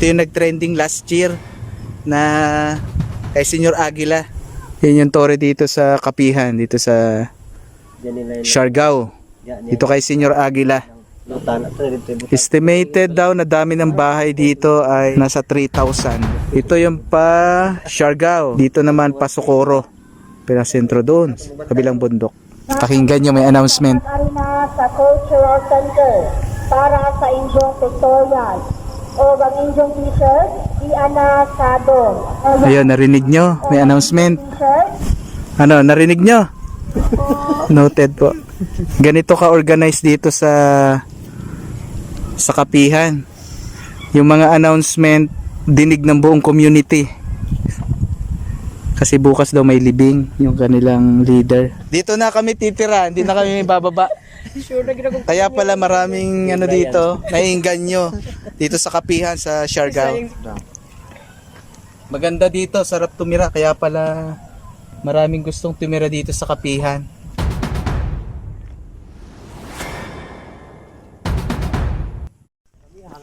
Ito yung nag-trending last year na kay Senyor Aguila. Yan yung tore dito sa Kapihan, dito sa Siargao. Dito kay Senyor Aguila. Estimated daw na dami ng bahay dito ay nasa 3,000. Ito yung pa Siargao. Dito naman pa Socorro. Pinasentro doon, kabilang bundok. Pakinggan nyo may announcement. Arena sa Cultural Center para sa inyong tutorial o ang inyong t-shirt iana sa dong. Ayun, narinig nyo. May announcement. Ano, narinig nyo? Noted po. Ganito ka-organize dito sa sa kapihan. Yung mga announcement, dinig ng buong community. Kasi bukas daw may libing yung kanilang leader. Dito na kami titira, hindi na kami bababa. Kaya pala maraming ano dito, naiinganyo dito sa kapihan sa Siargao. Maganda dito, sarap tumira kaya pala maraming gustong tumira dito sa kapihan.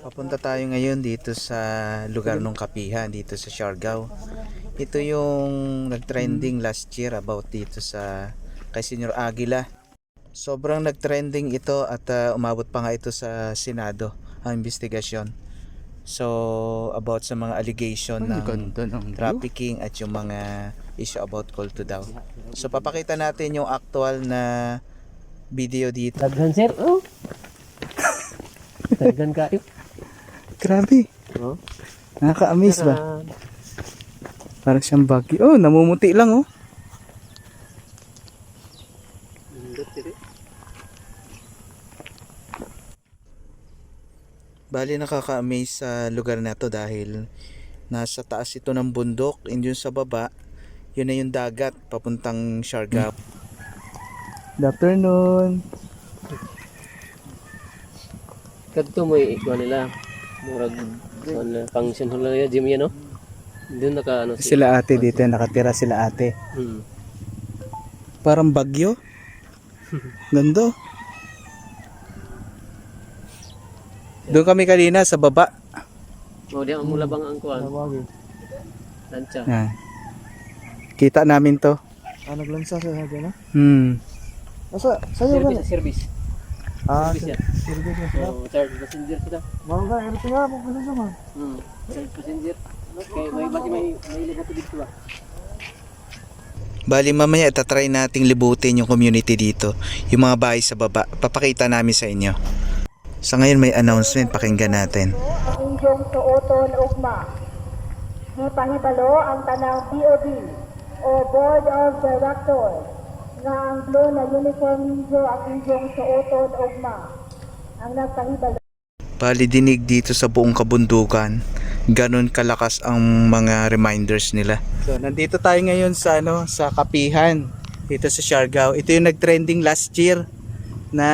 Papunta tayo ngayon dito sa lugar ng kapihan dito sa Siargao. Ito yung nag-trending last year about dito sa kay Senyor Aguila. Sobrang nag-trending ito at ah, umabot pa nga ito sa Senado ang investigasyon. So about sa mga allegation ng trafficking at yung mga issue about call to daw. So papakita natin yung actual na video dito. Daghan sir, oh. Daghan kayo. Grabe. Oh. Nakaka-amaze ba? Parang siyang bagyo. Oh, namumuti lang oh. Bali nakaka-amaze sa lugar na to dahil nasa taas ito ng bundok and yun sa baba yun na yung dagat papuntang Siargao. Good afternoon. Kadto mo ikuha nila. Murag function hall nila gym yan no. Doon naka ano si. Sila ate dito nakatira sila ate. Hmm. Parang bagyo. Ganda. Doon kami kanina sa baba. Oh, di ang mula bang ang kuan. Lancha. Yan. Kita namin to. Ah, naglansa sa sabi na? Hmm. Asa, sa'yo ba? Service, service. Ah, Service yan. service na sila. Oh, charge passenger sila. Mga ka, ito nga, magpasa sa man. Hmm. Charge passenger. Okay, may baki may may libat dito ba? Bali mamaya itatry nating libutin yung community dito. Yung mga bahay sa baba. Papakita namin sa inyo. Sa ngayon may announcement. Pakinggan natin. ang inyong suoton ugma. Hipahibalo ang tanang BOD o Board of Directors nga ang blue na uniform ninyo ang inyong suoton ugma. Ang nagpahibalo Bali dinig dito sa buong kabundukan. Ganon kalakas ang mga reminders nila. So nandito tayo ngayon sa ano sa Kapihan dito sa Siargao. Ito yung nag-trending last year na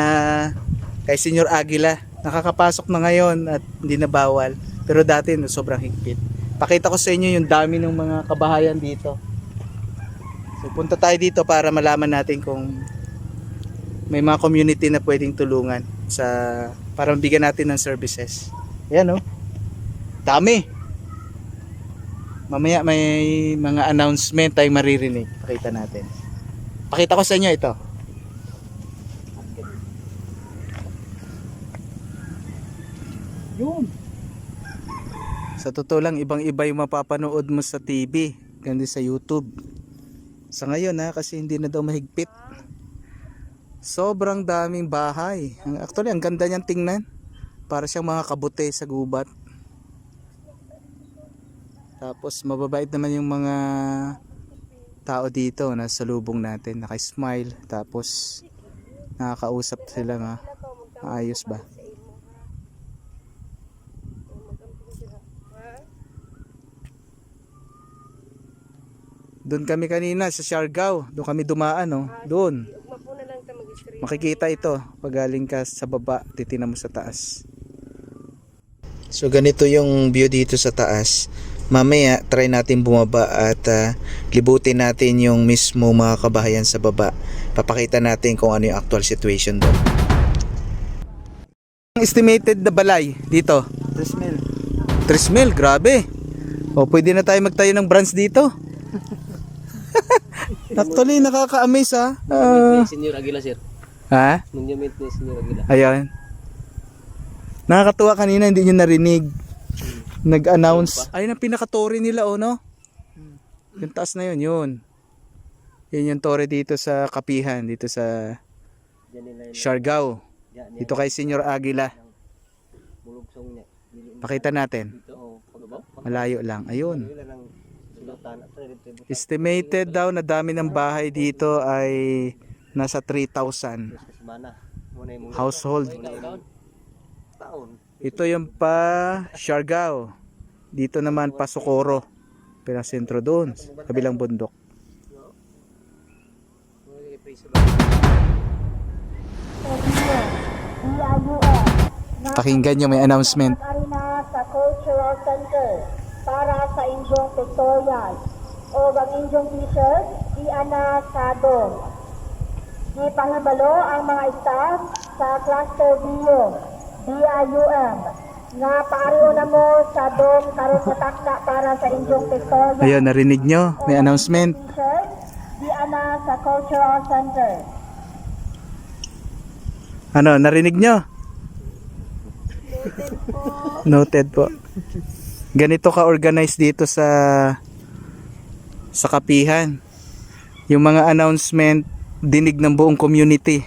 kay Senyor Aguila. Nakakapasok na ngayon at hindi na bawal. Pero dati no, sobrang higpit. Pakita ko sa inyo yung dami ng mga kabahayan dito. So punta tayo dito para malaman natin kung may mga community na pwedeng tulungan sa para mabigyan natin ng services. Ayan oh. Dami. Mamaya may mga announcement tayong maririnig. Pakita natin. Pakita ko sa inyo ito. Yun. Sa totoo lang, ibang-iba yung mapapanood mo sa TV, ganun sa YouTube. Sa ngayon ha, kasi hindi na daw mahigpit. Sobrang daming bahay. Actually, ang ganda niyang tingnan. Para siyang mga kabute sa gubat. Tapos mababait naman yung mga tao dito na sa lubong natin. Naka-smile. Tapos nakakausap sila nga. Maayos ba? Doon kami kanina sa Siargao. Doon kami dumaan, no? Doon. Makikita ito pag galing ka sa baba, titingnan mo sa taas. So ganito yung view dito sa taas. Mamaya try natin bumaba at ah, libutin natin yung mismo mga kabahayan sa baba. Papakita natin kung ano yung actual situation doon. Ang estimated na balay dito, 3 mil. Tres mil, grabe. O, pwede na tayo magtayo ng branch dito. Actually, nakaka-amaze ha. Ah, Ni Senyor Aguila sir. ha? Monument ni Senyor Aguila. Ayan. Nakakatuwa kanina, hindi nyo narinig. Nag-announce. Ayun ang pinaka-tore nila, oh, no? Yung taas na yun, yun. Yun yung tore dito sa Kapihan, dito sa. Siargao. Dito kay Senyor Aguila. Pakita natin. Oh. Malayo lang. Ayun. Estimated daw na dami ng bahay dito ay nasa 3,000 Sa semana. Muna yung mga household. Ito yung pa Siargao. Dito naman pa Socorro. Pero sentro doon, kabilang bundok. Pakinggan nyo may announcement. sa Cultural Center para sa inyong pictorial o ang inyong t-shirt, iana sa dom. Ni pahibalo ang mga staff sa Cluster View, DIUM, nga paariyo na mo sa dom karon sa takna para sa inyong pictorial Ayun, narinig nyo, may announcement. t-shirt, iana sa Cultural Center. Ano, narinig nyo? Noted po. Ganito ka-organize dito sa sa kapihan. Yung mga announcement, dinig ng buong community.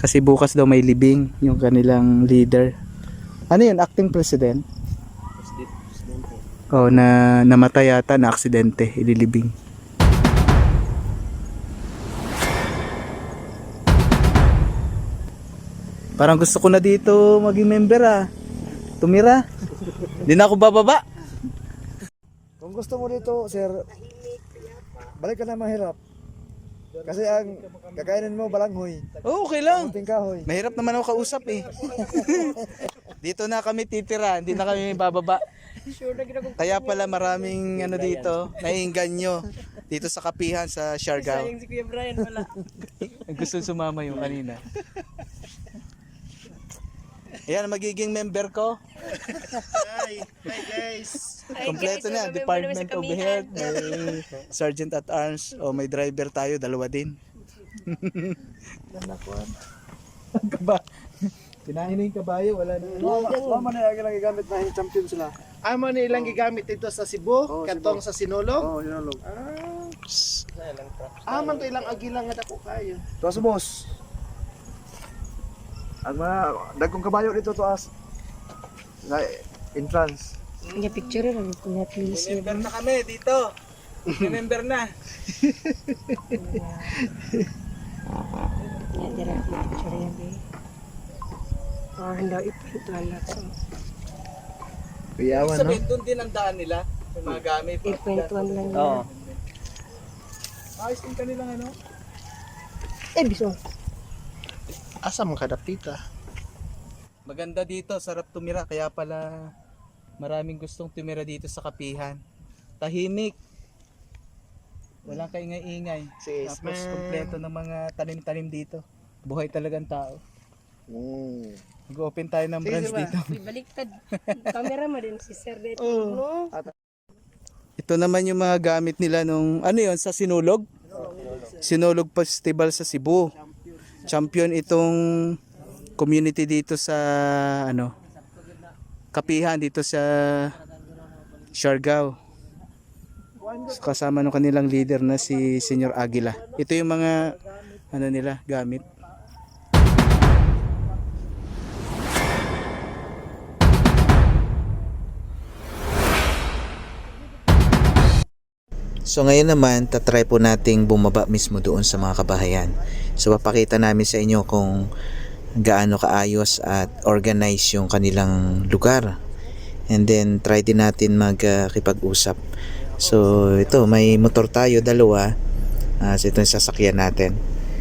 Kasi bukas daw may libing yung kanilang leader. Ano yun, acting president? President. Presidente. Oh, na namatay yata na aksidente, ililibing. Parang gusto ko na dito maging member ah. Tumira. Hindi na ako bababa. Kung gusto mo dito, sir, balik ka na mahirap. Kasi ang kakainin mo balanghoy, Oh, okay lang. kunting kahoy. Mahirap naman ako kausap eh. dito na kami titira, hindi na kami bababa. Kaya pala maraming ano dito, naiinganyo dito sa kapihan sa Siargao. si Kuya Brian wala. Gusto sumama yung kanina. Ayan, magiging member ko. Hi, hi guys. Kompleto na, Department of Health, may Sergeant at Arms, o may driver tayo, dalawa din. Kaba. Kinain na yung kabayo, wala na. Mama na yung lagi gamit na champion sila. Amo ni ilang gigamit dito sa Cebu, Oh, katong sa Sinulog. Oo, oh, yun ang log. Ah, man to ilang agilang nga dako kayo. Tuas boss. Ang mga dagkong kabayo dito tuas. Na entrance. Kaya picture lang ko na please. Member na kami dito. member na. Ya, dira ko picture yan be. Ah, handa iprint lang so. Piyawan, no? Sabihin, doon din ang daan nila. Yung mga gamit. I-print one lang yan. Oo. Ayos din kanilang ano. Eh, bisong. Asa man kadap tita? Maganda dito, sarap tumira. Kaya pala maraming gustong tumira dito sa kapihan. Tahimik. Walang kaingay-ingay. Sis, Tapos kompleto ng mga tanim-tanim dito. Buhay talagang tao. Mm. Mag-open tayo ng branch dito. Baliktad. Camera mo din si Sir Dito. Oh. No? Ito naman yung mga gamit nila nung ano yun sa Sinulog? Sinulog Festival sa Cebu. Champion itong community dito sa ano Kapihan dito sa Siargao. So, kasama ng kanilang leader na si Senyor Aguila. Ito yung mga ano nila gamit. So ngayon naman, tatry po nating bumaba mismo doon sa mga kabahayan. So papakita namin sa inyo kung gaano kaayos at organize yung kanilang lugar. And then try din natin magkipag-usap. So ito, may motor tayo dalawa. Uh, so ito yung sasakyan natin.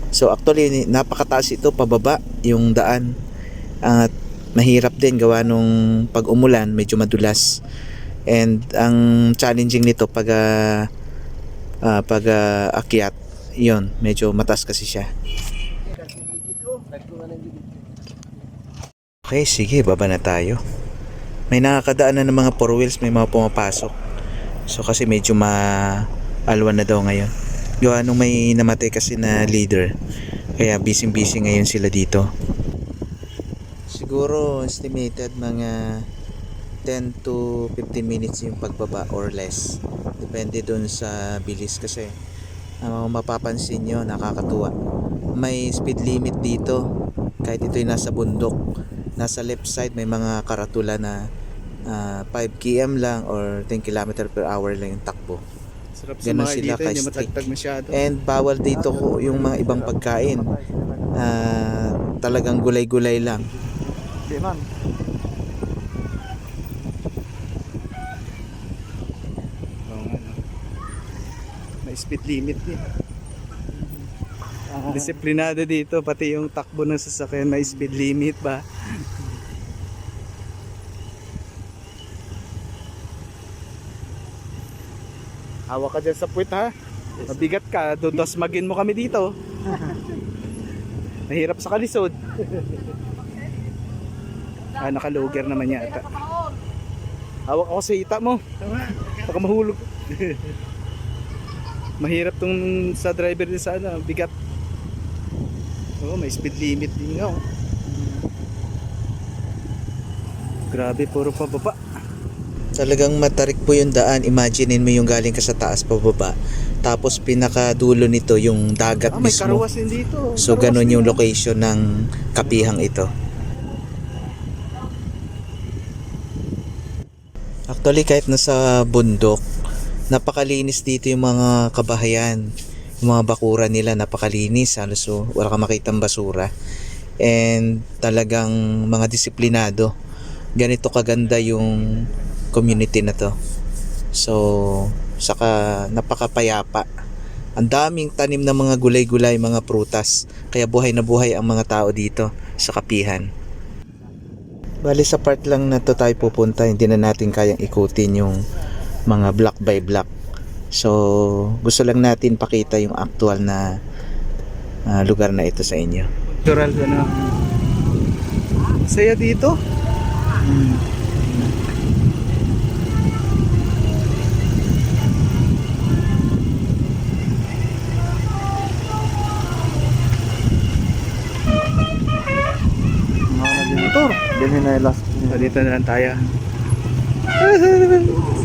So actually, napakataas ito pababa yung daan. At mahirap din gawa nung pag umulan, medyo madulas. And ang challenging nito pag ah, pag ah, akyat, yon medyo matas kasi siya. Okay, sige, baba na tayo. may nakakadaanan ng mga four wheels, may mga pumapasok. So kasi medyo ma-alwan na daw ngayon. Gawa nung may namatay kasi na leader. Kaya busy-busy ngayon sila dito. Siguro estimated mga 10 to 15 minutes yung pagbaba or less. Depende dun sa bilis kasi ang mapapansin nyo, nakakatuwa. May speed limit dito kahit ito'y nasa bundok. Nasa left side may mga karatula na ah, 5 km lang or 10 km per hour lang yung takbo. Sarap Ganun sila matagtag masyado. And bawal dito ko yung mga ibang pagkain. Ah, talagang gulay-gulay lang. Di man. May speed limit din. Disiplinado dito, pati yung takbo ng sasakyan may speed limit ba? Hawak ka dyan sa puwit ha. Mabigat ka, dudosmagin mo kami dito. Mahirap sa kalisod. ah, nakaluger naman yata. Hawak ako sa hita mo. Baka mahulog. Mahirap tong sa driver din sa ano, bigat. Oo, may speed limit din nga. oh. Grabe, puro pababa. Talagang matarik po yung daan. Imaginein mo yung galing ka sa taas pababa. Tapos pinakadulo nito yung dagat Ah, mismo. dito. So Karawas ganun yung location ng kapihang ito. Actually kahit nasa bundok, napakalinis dito yung mga kabahayan. Yung mga bakura nila napakalinis. Halos so, wala kang makitang basura. And talagang mga disiplinado. Ganito kaganda yung community na to. So, saka napakapayapa. Ang daming tanim ng mga gulay-gulay, mga prutas. Kaya buhay na buhay ang mga tao dito sa kapihan. Bali sa part lang na to tayo pupunta, hindi na natin kayang ikutin yung mga block by block. So, gusto lang natin pakita yung actual na ah, lugar na ito sa inyo. Natural ano. Saya dito. Mga nag-motor. Bilhin na last. So, dito na lang tayo.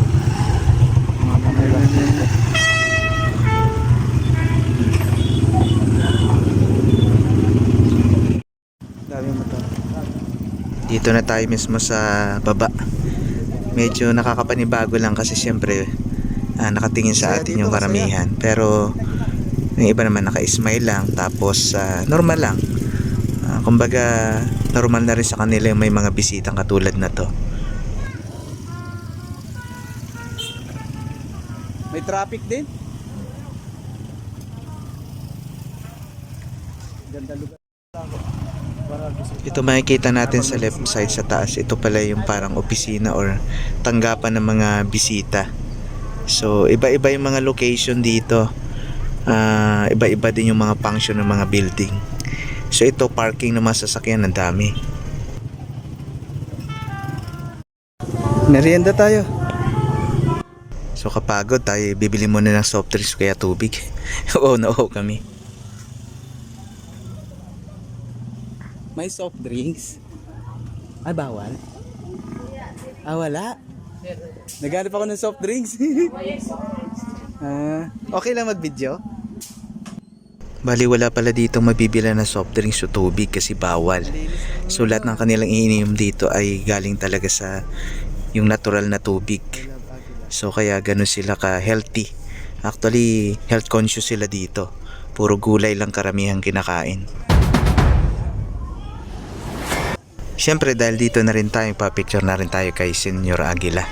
Dami motor. Dito na tayo mismo sa baba. Medyo nakakapanibago lang kasi syempre ah, nakatingin sa atin yung karamihan. Pero yung iba naman naka-smile lang tapos ah, normal lang. Ah, kumbaga normal na rin sa kanila yung may mga bisitang katulad na to. May traffic din. Ganda lugar. Ito makikita natin sa left side sa taas. Ito pala yung parang opisina or tanggapan ng mga bisita. So, iba-iba yung mga location dito. Ah, iba-iba din yung mga function ng mga building. So, ito parking ng mga sasakyan ang dami. Merienda tayo. So, kapagod tayo, bibili muna ng soft drinks kaya tubig. oo na oo kami. May soft drinks. Ay, bawal? Ah, wala? Naghanap ako ng soft drinks. ah, okay lang mag-video? Bali wala pala dito mabibila na soft drinks o tubig kasi bawal. So lahat ng kanilang iniinom dito ay galing talaga sa yung natural na tubig. So kaya ganun sila ka healthy. Actually health conscious sila dito. Puro gulay lang karamihang kinakain. Siyempre dahil dito na rin tayo, pa-picture na rin tayo kay Senyor Aguila.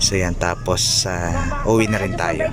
So yan, tapos uh, uwi na rin tayo.